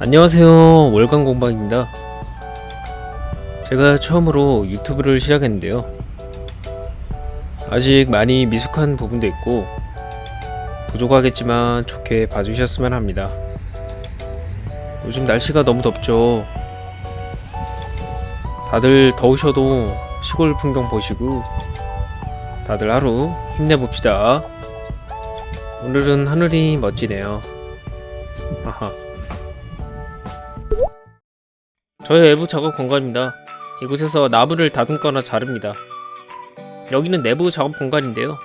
안녕하세요. 월간 공방입니다. 제가 처음으로 유튜브를 시작했는데요. 아직 많이 미숙한 부분도 있고 부족하겠지만 좋게 봐주셨으면 합니다. 요즘 날씨가 너무 덥죠. 다들 더우셔도 시골 풍경 보시고 다들 하루 힘내봅시다. 오늘은 하늘이 멋지네요. 아하 저의 외부 작업 공간입니다. 이곳에서 나무를 다듬거나 자릅니다. 여기는 내부 작업 공간인데요.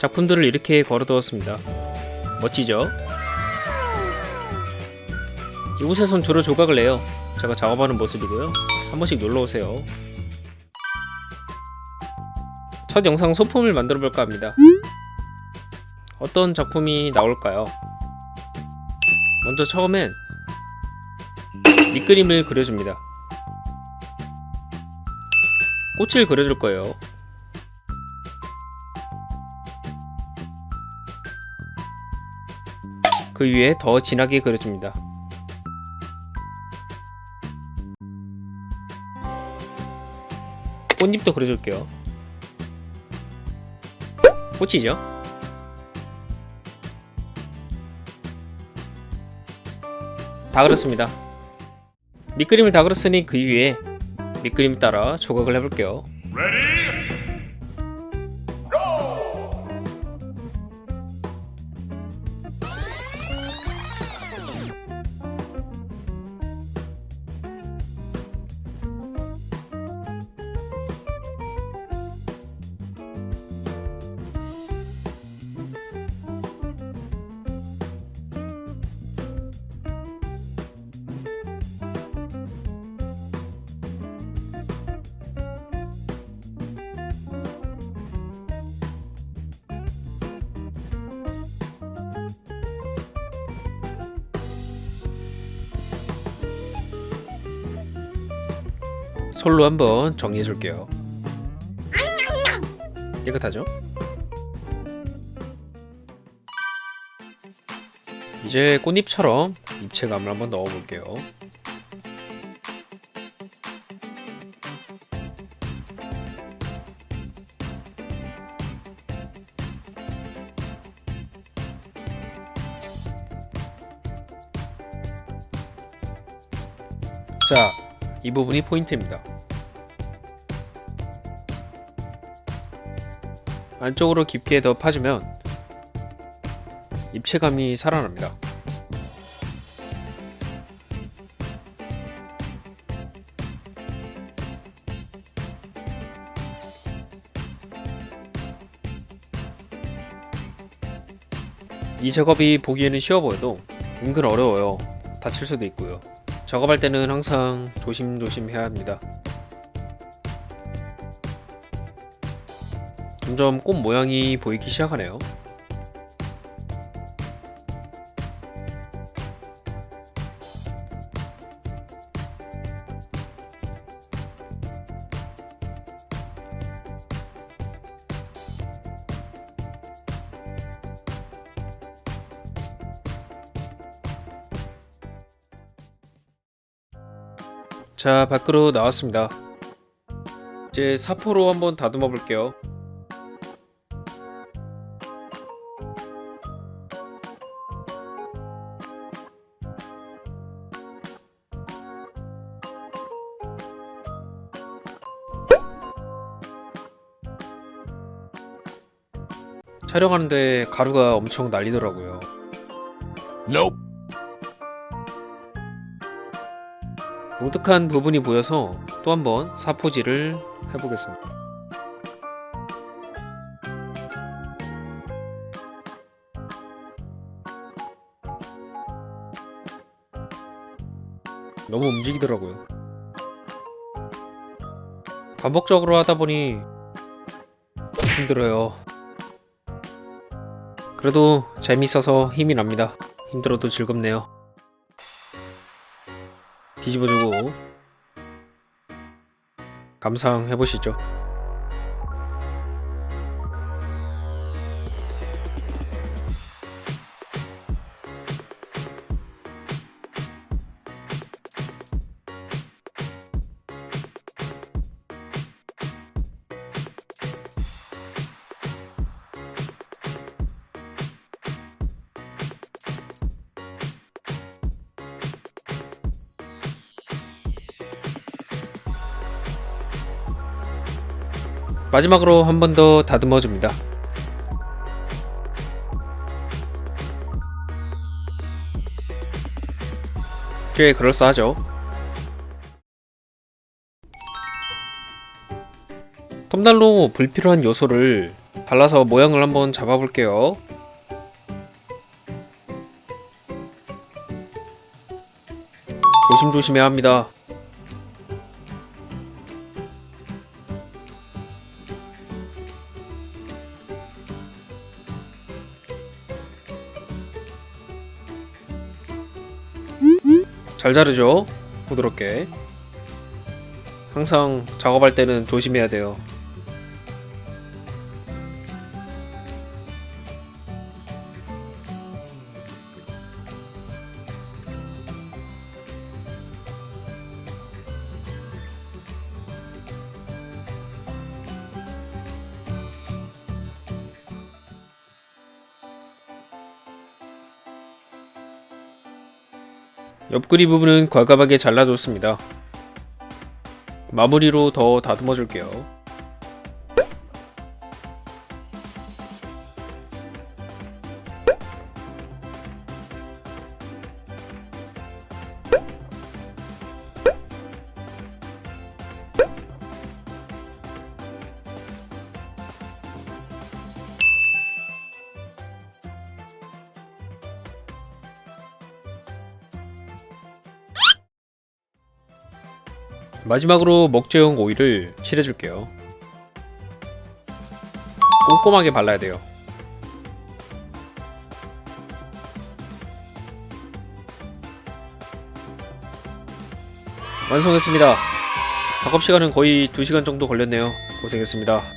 작품들을 이렇게 걸어두었습니다. 멋지죠? 이곳에선 주로 조각을 내요. 제가 작업하는 모습이고요. 한 번씩 놀러 오세요. 첫 영상 소품을 만들어 볼까 합니다. 어떤 작품이 나올까요? 먼저 처음엔 밑그림을 그려줍니다. 꽃을 그려줄 거예요. 그 위에 더 진하게 그려줍니다. 꽃잎도 그려줄게요. 꽃이죠? 다 그렸습니다. 밑그림을 다 그렸으니 그 위에 밑그림 따라 조각을 해볼게요. 솔로 한번 정리해 줄게요. 깨끗하죠? 이제 꽃잎처럼 입체감을 한번 넣어 볼게요. 자, 이 부분이 포인트입니다. 안쪽으로 깊게 더 파주면 입체감이 살아납니다. 이 작업이 보기에는 쉬워 보여도 은근 어려워요. 다칠 수도 있고요. 작업할 때는 항상 조심조심 해야 합니다. 점점 꽃 모양이 보이기 시작하네요. 자, 밖으로 나왔습니다. 이제 사포로 한번 다듬어 볼게요. 촬영하는데 가루가 엄청 날리더라고요. Nope. 뭉툭한 부분이 보여서 또 한번 사포질을 해보겠습니다. 너무 움직이더라고요. 반복적으로 하다 보니 힘들어요. 그래도 재밌어서 힘이 납니다. 힘들어도 즐겁네요. 뒤집어주고 감상해 보시죠. 마지막으로 한 번 더 다듬어 줍니다. 꽤 그럴싸하죠. 톱날로 불필요한 요소를 발라서 모양을 한번 잡아볼게요. 조심조심해야 합니다. 잘 자르죠? 부드럽게. 항상 작업할 때는 조심해야 돼요. 옆구리 부분은 과감하게 잘라줬습니다. 마무리로 더 다듬어 줄게요. 마지막으로 먹재용 오일을 칠해줄게요. 꼼꼼하게 발라야 돼요. 완성했습니다. 작업 시간은 거의 2시간 정도 걸렸네요. 고생했습니다.